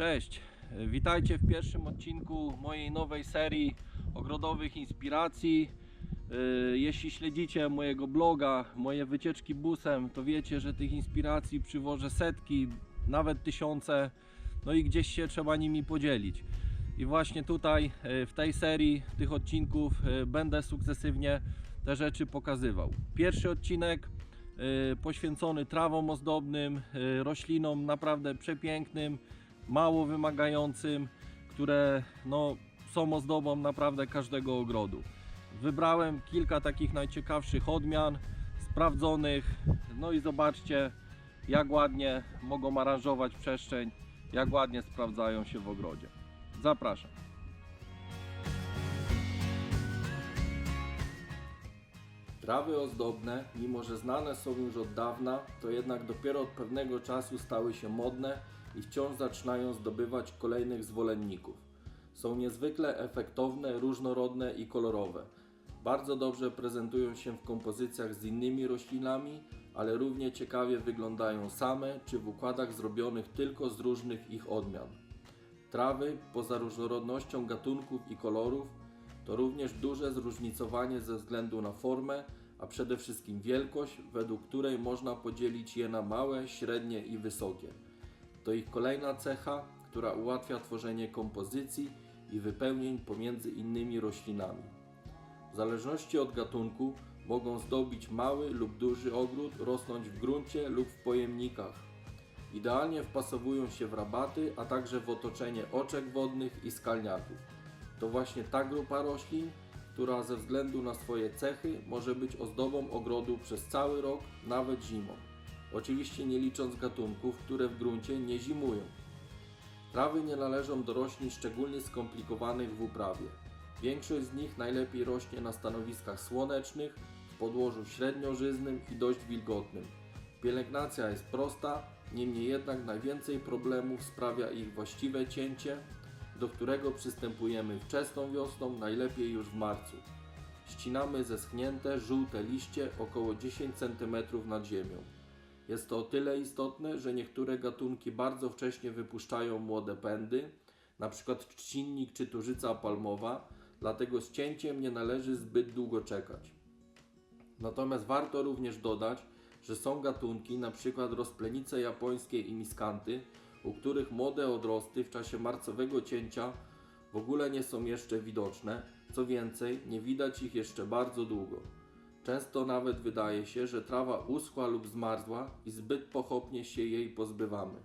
Cześć, witajcie w pierwszym odcinku mojej nowej serii ogrodowych inspiracji. Yy, Jeśli śledzicie mojego bloga, moje wycieczki busem, to wiecie, że tych inspiracji przywożę setki, nawet tysiące, no i gdzieś się trzeba nimi podzielić. I właśnie tutaj, yy, w tej serii tych odcinków, yy, będę sukcesywnie te rzeczy pokazywał. Pierwszy odcinek poświęcony trawom ozdobnym, roślinom naprawdę przepięknym, mało wymagającym, które no, są ozdobą naprawdę każdego ogrodu. Wybrałem kilka takich najciekawszych odmian, sprawdzonych, no i zobaczcie jak ładnie mogą aranżować przestrzeń, jak ładnie sprawdzają się w ogrodzie. Zapraszam. Trawy ozdobne, mimo że znane są już od dawna, to jednak dopiero od pewnego czasu stały się modne i wciąż zaczynają zdobywać kolejnych zwolenników. Są niezwykle efektowne, różnorodne i kolorowe. Bardzo dobrze prezentują się w kompozycjach z innymi roślinami, ale równie ciekawie wyglądają same czy w układach zrobionych tylko z różnych ich odmian. Trawy, poza różnorodnością gatunków i kolorów, to również duże zróżnicowanie ze względu na formę, a przede wszystkim wielkość, według której można podzielić je na małe, średnie i wysokie. To ich kolejna cecha, która ułatwia tworzenie kompozycji i wypełnień pomiędzy innymi roślinami. W zależności od gatunku mogą zdobić mały lub duży ogród, rosnąć w gruncie lub w pojemnikach. Idealnie wpasowują się w rabaty, a także w otoczenie oczek wodnych i skalniaków. To właśnie ta grupa roślin, która ze względu na swoje cechy może być ozdobą ogrodu przez cały rok, nawet zimą. Oczywiście nie licząc gatunków, które w gruncie nie zimują. Trawy nie należą do roślin szczególnie skomplikowanych w uprawie. Większość z nich najlepiej rośnie na stanowiskach słonecznych, w podłożu średniożyznym i dość wilgotnym. Pielęgnacja jest prosta, niemniej jednak najwięcej problemów sprawia ich właściwe cięcie, do którego przystępujemy wczesną wiosną, najlepiej już w marcu. Ścinamy zeschnięte, żółte liście około 10 cm nad ziemią. Jest to o tyle istotne, że niektóre gatunki bardzo wcześnie wypuszczają młode pędy, np. trzcinnik czy tużyca palmowa, dlatego z cięciem nie należy zbyt długo czekać. Natomiast warto również dodać, że są gatunki, np. rozplenice japońskie i miskanty, u których młode odrosty w czasie marcowego cięcia w ogóle nie są jeszcze widoczne, co więcej, nie widać ich jeszcze bardzo długo. Często nawet wydaje się, że trawa uschła lub zmarzła i zbyt pochopnie się jej pozbywamy.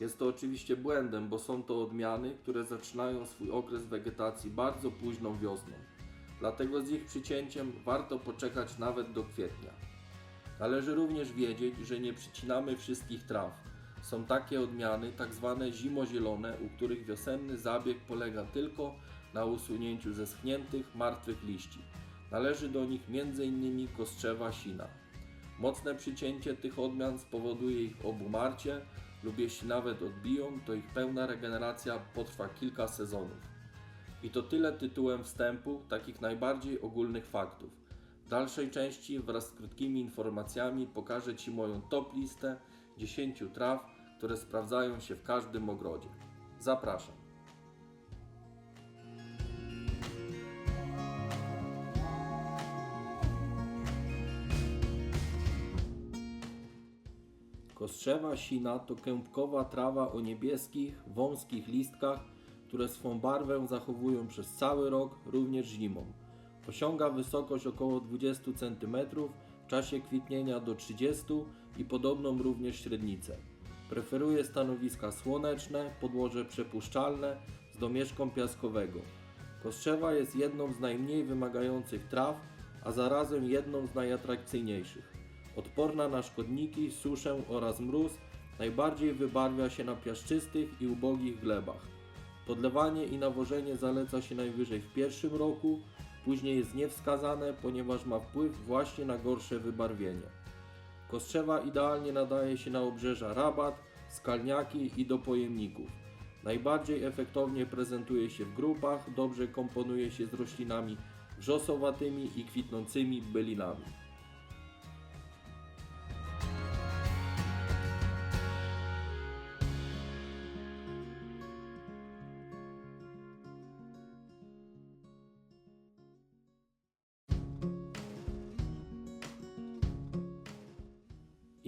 Jest to oczywiście błędem, bo są to odmiany, które zaczynają swój okres wegetacji bardzo późną wiosną. Dlatego z ich przycięciem warto poczekać nawet do kwietnia. Należy również wiedzieć, że nie przycinamy wszystkich traw. Są takie odmiany, tak zwane zimozielone, u których wiosenny zabieg polega tylko na usunięciu zeschniętych, martwych liści. Należy do nich m.in. kostrzewa sina. Mocne przycięcie tych odmian spowoduje ich obumarcie lub jeśli nawet odbiją, to ich pełna regeneracja potrwa kilka sezonów. I to tyle tytułem wstępu takich najbardziej ogólnych faktów. W dalszej części wraz z krótkimi informacjami pokażę Ci moją top listę 10 traw, które sprawdzają się w każdym ogrodzie. Zapraszam. Kostrzewa sina to kępkowa trawa o niebieskich, wąskich listkach, które swą barwę zachowują przez cały rok, również zimą. Osiąga wysokość około 20 cm, w czasie kwitnienia do 30 i podobną również średnicę. Preferuje stanowiska słoneczne, podłoże przepuszczalne z domieszką piaskowego. Kostrzewa jest jedną z najmniej wymagających traw, a zarazem jedną z najatrakcyjniejszych. Odporna na szkodniki, suszę oraz mróz, najbardziej wybarwia się na piaszczystych i ubogich glebach. Podlewanie i nawożenie zaleca się najwyżej w pierwszym roku, później jest niewskazane, ponieważ ma wpływ właśnie na gorsze wybarwienie. Kostrzewa idealnie nadaje się na obrzeża rabat, skalniaki i do pojemników. Najbardziej efektownie prezentuje się w grupach, dobrze komponuje się z roślinami wrzosowatymi i kwitnącymi bylinami.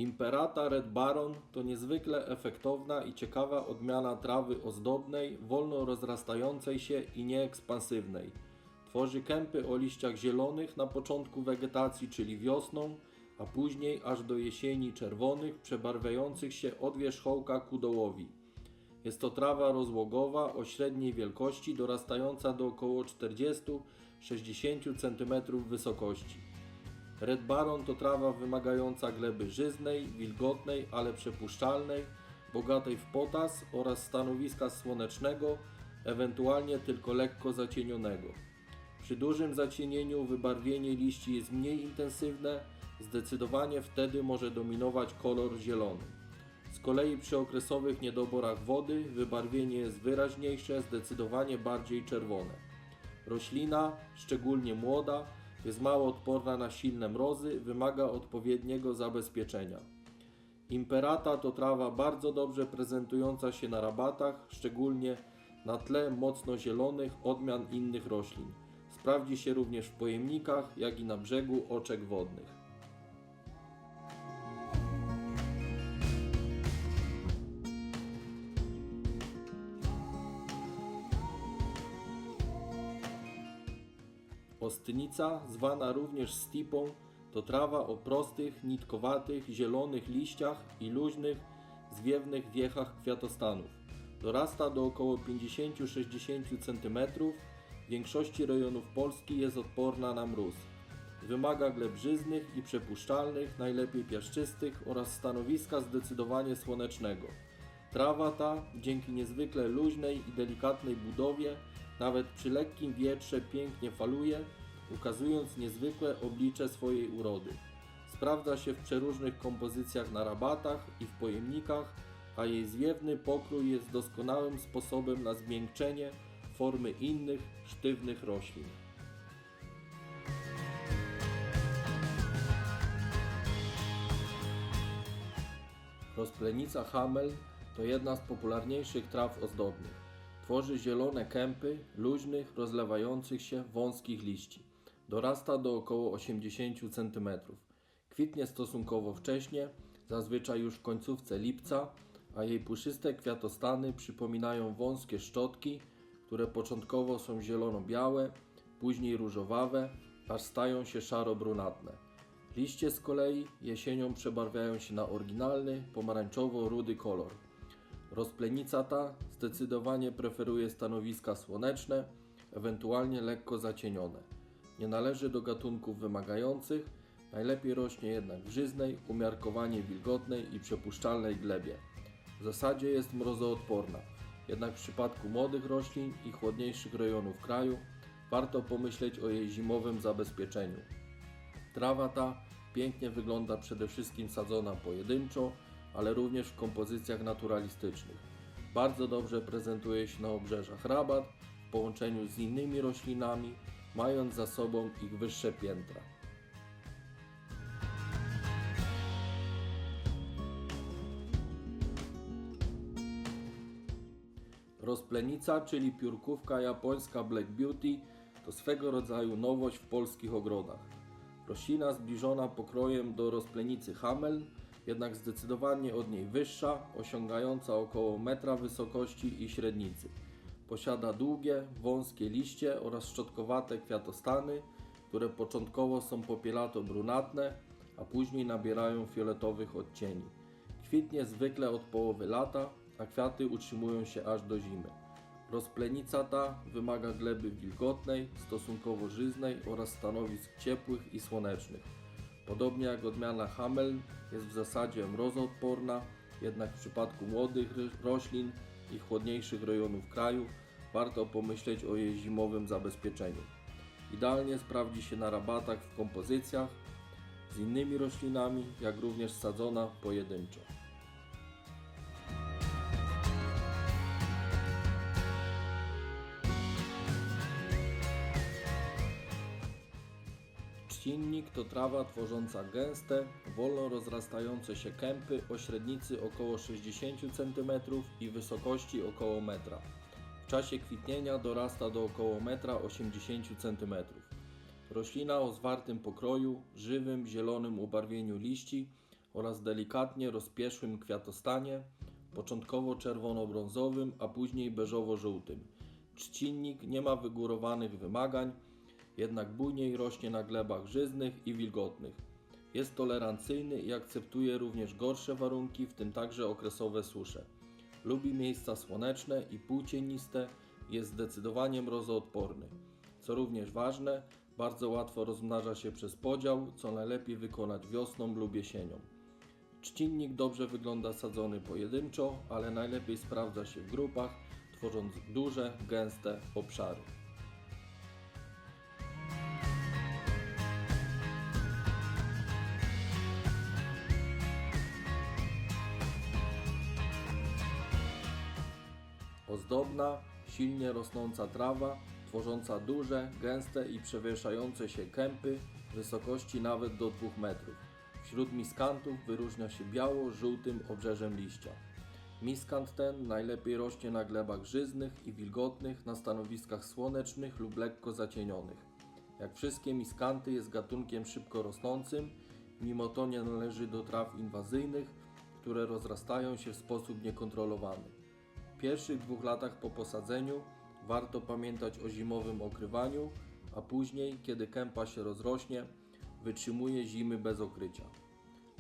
Imperata Red Baron to niezwykle efektowna i ciekawa odmiana trawy ozdobnej, wolno rozrastającej się i nieekspansywnej. Tworzy kępy o liściach zielonych na początku wegetacji, czyli wiosną, a później aż do jesieni czerwonych, przebarwiających się od wierzchołka ku dołowi. Jest to trawa rozłogowa o średniej wielkości, dorastająca do około 40-60 cm wysokości. Red Baron to trawa wymagająca gleby żyznej, wilgotnej, ale przepuszczalnej, bogatej w potas oraz stanowiska słonecznego, ewentualnie tylko lekko zacienionego. Przy dużym zacienieniu wybarwienie liści jest mniej intensywne, zdecydowanie wtedy może dominować kolor zielony. Z kolei przy okresowych niedoborach wody wybarwienie jest wyraźniejsze, zdecydowanie bardziej czerwone. Roślina, szczególnie młoda, jest mało odporna na silne mrozy, wymaga odpowiedniego zabezpieczenia. Imperata to trawa bardzo dobrze prezentująca się na rabatach, szczególnie na tle mocno zielonych odmian innych roślin. Sprawdzi się również w pojemnikach, jak i na brzegu oczek wodnych. Ostnica, zwana również stipą, to trawa o prostych, nitkowatych, zielonych liściach i luźnych, zwiewnych wiechach kwiatostanów. Dorasta do około 50-60 cm. W większości rejonów Polski jest odporna na mróz. Wymaga gleb żyznych i przepuszczalnych, najlepiej piaszczystych oraz stanowiska zdecydowanie słonecznego. Trawa ta, dzięki niezwykle luźnej i delikatnej budowie, nawet przy lekkim wietrze pięknie faluje, ukazując niezwykłe oblicze swojej urody. Sprawdza się w przeróżnych kompozycjach na rabatach i w pojemnikach, a jej zwiewny pokrój jest doskonałym sposobem na zmiękczenie formy innych sztywnych roślin. Rozplenica hamel to jedna z popularniejszych traw ozdobnych. Tworzy zielone kępy luźnych, rozlewających się wąskich liści. Dorasta do około 80 cm. Kwitnie stosunkowo wcześnie, zazwyczaj już w końcówce lipca, a jej puszyste kwiatostany przypominają wąskie szczotki, które początkowo są zielono-białe, później różowawe, aż stają się szaro-brunatne. Liście z kolei jesienią przebarwiają się na oryginalny, pomarańczowo-rudy kolor. Rozplenica ta zdecydowanie preferuje stanowiska słoneczne, ewentualnie lekko zacienione. Nie należy do gatunków wymagających, najlepiej rośnie jednak w żyznej, umiarkowanie wilgotnej i przepuszczalnej glebie. W zasadzie jest mrozoodporna, jednak w przypadku młodych roślin i chłodniejszych rejonów kraju warto pomyśleć o jej zimowym zabezpieczeniu. Trawa ta pięknie wygląda przede wszystkim sadzona pojedynczo, ale również w kompozycjach naturalistycznych. Bardzo dobrze prezentuje się na obrzeżach rabat w połączeniu z innymi roślinami, mając za sobą ich wyższe piętra. Rozplenica, czyli piórkówka japońska Black Beauty, to swego rodzaju nowość w polskich ogrodach. Roślina zbliżona pokrojem do rozplenicy Hamel, jednak zdecydowanie od niej wyższa, osiągająca około metra wysokości i średnicy. Posiada długie, wąskie liście oraz szczotkowate kwiatostany, które początkowo są popielato-brunatne, a później nabierają fioletowych odcieni. Kwitnie zwykle od połowy lata, a kwiaty utrzymują się aż do zimy. Rozplenica ta wymaga gleby wilgotnej, stosunkowo żyznej oraz stanowisk ciepłych i słonecznych. Podobnie jak odmiana Hamel jest w zasadzie mrozoodporna, jednak w przypadku młodych roślin i chłodniejszych rejonów kraju warto pomyśleć o jej zimowym zabezpieczeniu. Idealnie sprawdzi się na rabatach w kompozycjach z innymi roślinami, jak również sadzona pojedynczo. Trzcinnik to trawa tworząca gęste, wolno rozrastające się kępy o średnicy około 60 cm i wysokości około metra. W czasie kwitnienia dorasta do około 1,80 cm. Roślina o zwartym pokroju, żywym, zielonym ubarwieniu liści, oraz delikatnie rozpieszłym kwiatostanie, początkowo czerwono-brązowym, a później beżowo-żółtym. Trzcinnik nie ma wygórowanych wymagań, jednak bujniej rośnie na glebach żyznych i wilgotnych. Jest tolerancyjny i akceptuje również gorsze warunki, w tym także okresowe susze. Lubi miejsca słoneczne i półcieniste, jest zdecydowanie mrozoodporny. Co również ważne, bardzo łatwo rozmnaża się przez podział, co najlepiej wykonać wiosną lub jesienią. Trzcinnik dobrze wygląda sadzony pojedynczo, ale najlepiej sprawdza się w grupach, tworząc duże, gęste obszary. Ozdobna, silnie rosnąca trawa, tworząca duże, gęste i przewieszające się kępy wysokości nawet do 2 metrów. Wśród miskantów wyróżnia się biało-żółtym obrzeżem liścia. Miskant ten najlepiej rośnie na glebach żyznych i wilgotnych, na stanowiskach słonecznych lub lekko zacienionych. Jak wszystkie miskanty jest gatunkiem szybko rosnącym, mimo to nie należy do traw inwazyjnych, które rozrastają się w sposób niekontrolowany. W pierwszych dwóch latach po posadzeniu warto pamiętać o zimowym okrywaniu, a później, kiedy kępa się rozrośnie, wytrzymuje zimy bez okrycia.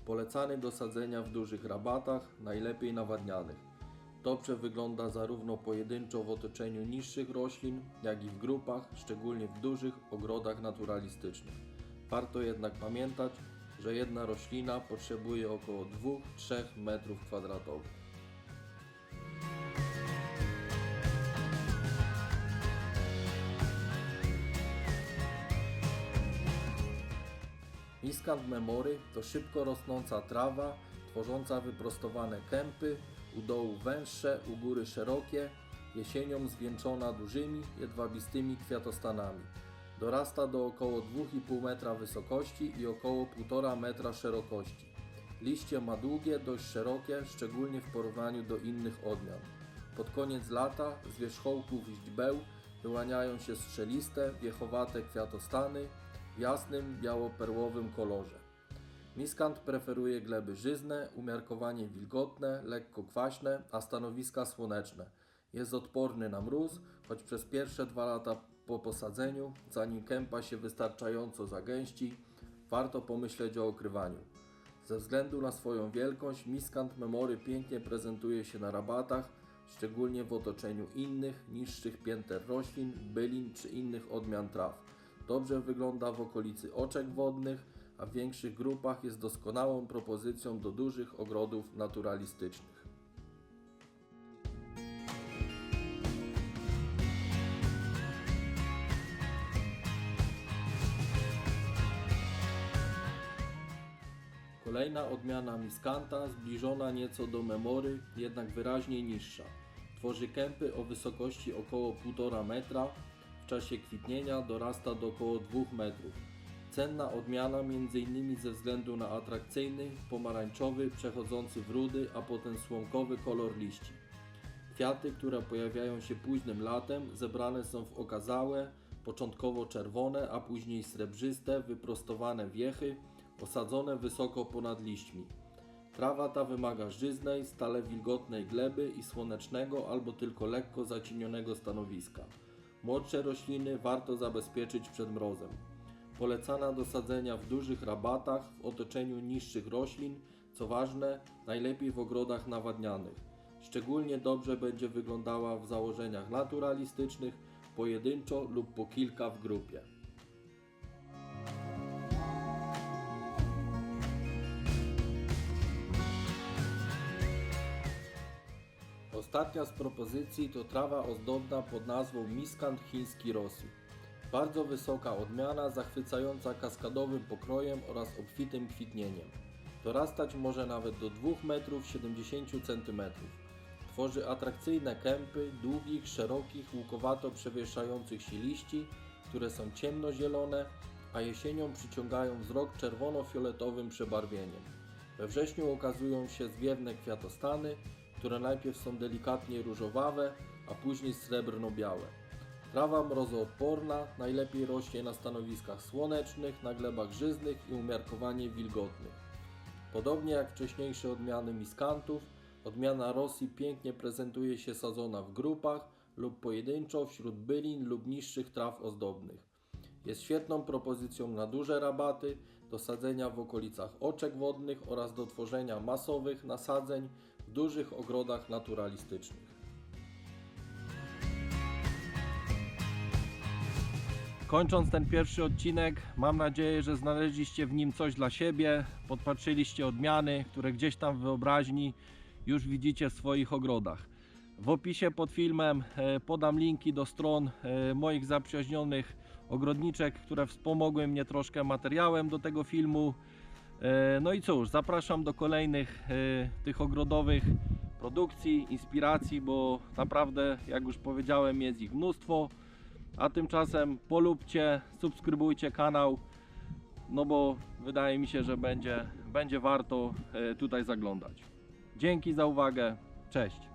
Polecany do sadzenia w dużych rabatach, najlepiej nawadnianych. Dobrze wygląda zarówno pojedynczo w otoczeniu niższych roślin, jak i w grupach, szczególnie w dużych ogrodach naturalistycznych. Warto jednak pamiętać, że jedna roślina potrzebuje około 2-3 m2. Miskant memory to szybko rosnąca trawa, tworząca wyprostowane kępy, u dołu węższe, u góry szerokie, jesienią zwieńczona dużymi, jedwabistymi kwiatostanami. Dorasta do około 2,5 metra wysokości i około 1,5 metra szerokości. Liście ma długie, dość szerokie, szczególnie w porównaniu do innych odmian. Pod koniec lata z wierzchołków źdźbeł wyłaniają się strzeliste, wiechowate kwiatostany, w jasnym, biało-perłowym kolorze. Miskant preferuje gleby żyzne, umiarkowanie wilgotne, lekko kwaśne, a stanowiska słoneczne. Jest odporny na mróz, choć przez pierwsze dwa lata po posadzeniu, zanim kępa się wystarczająco zagęści, warto pomyśleć o okrywaniu. Ze względu na swoją wielkość, miskant memory pięknie prezentuje się na rabatach, szczególnie w otoczeniu innych, niższych pięter roślin, bylin czy innych odmian traw. Dobrze wygląda w okolicy oczek wodnych, a w większych grupach jest doskonałą propozycją do dużych ogrodów naturalistycznych. Kolejna odmiana miskanta, zbliżona nieco do memory, jednak wyraźnie niższa. Tworzy kępy o wysokości około 1,5 metra, w czasie kwitnienia dorasta do około 2 metrów. Cenna odmiana m.in. ze względu na atrakcyjny, pomarańczowy, przechodzący w rudy, a potem słomkowy kolor liści. Kwiaty, które pojawiają się późnym latem, zebrane są w okazałe, początkowo czerwone, a później srebrzyste, wyprostowane wiechy, osadzone wysoko ponad liśćmi. Trawa ta wymaga żyznej, stale wilgotnej gleby i słonecznego albo tylko lekko zacienionego stanowiska. Młodsze rośliny warto zabezpieczyć przed mrozem. Polecana do sadzenia w dużych rabatach w otoczeniu niższych roślin, co ważne, najlepiej w ogrodach nawadnianych. Szczególnie dobrze będzie wyglądała w założeniach naturalistycznych, pojedynczo lub po kilka w grupie. Ostatnia z propozycji to trawa ozdobna pod nazwą Miskant chiński Rosji. Bardzo wysoka odmiana, zachwycająca kaskadowym pokrojem oraz obfitym kwitnieniem. Dorastać może nawet do 2 metrów 70 cm. Tworzy atrakcyjne kępy długich, szerokich, łukowato przewieszających się liści, które są ciemnozielone, a jesienią przyciągają wzrok czerwono-fioletowym przebarwieniem. We wrześniu okazują się zwiewne kwiatostany, które najpierw są delikatnie różowawe, a później srebrno-białe. Trawa mrozoodporna najlepiej rośnie na stanowiskach słonecznych, na glebach żyznych i umiarkowanie wilgotnych. Podobnie jak wcześniejsze odmiany miskantów, odmiana Rosji pięknie prezentuje się sadzona w grupach lub pojedynczo wśród bylin lub niższych traw ozdobnych. Jest świetną propozycją na duże rabaty, do sadzenia w okolicach oczek wodnych oraz do tworzenia masowych nasadzeń w dużych ogrodach naturalistycznych. Kończąc ten pierwszy odcinek, mam nadzieję, że znaleźliście w nim coś dla siebie, podpatrzyliście odmiany, które gdzieś tam w wyobraźni już widzicie w swoich ogrodach. W opisie pod filmem e, podam linki do stron e, moich zaprzyjaźnionych ogrodniczek, które wspomogły mnie troszkę materiałem do tego filmu. E, No i cóż, zapraszam do kolejnych tych ogrodowych produkcji, inspiracji, bo naprawdę, jak już powiedziałem, jest ich mnóstwo. A tymczasem polubcie, subskrybujcie kanał, no bo wydaje mi się, że będzie, będzie warto e, tutaj zaglądać. Dzięki za uwagę, cześć.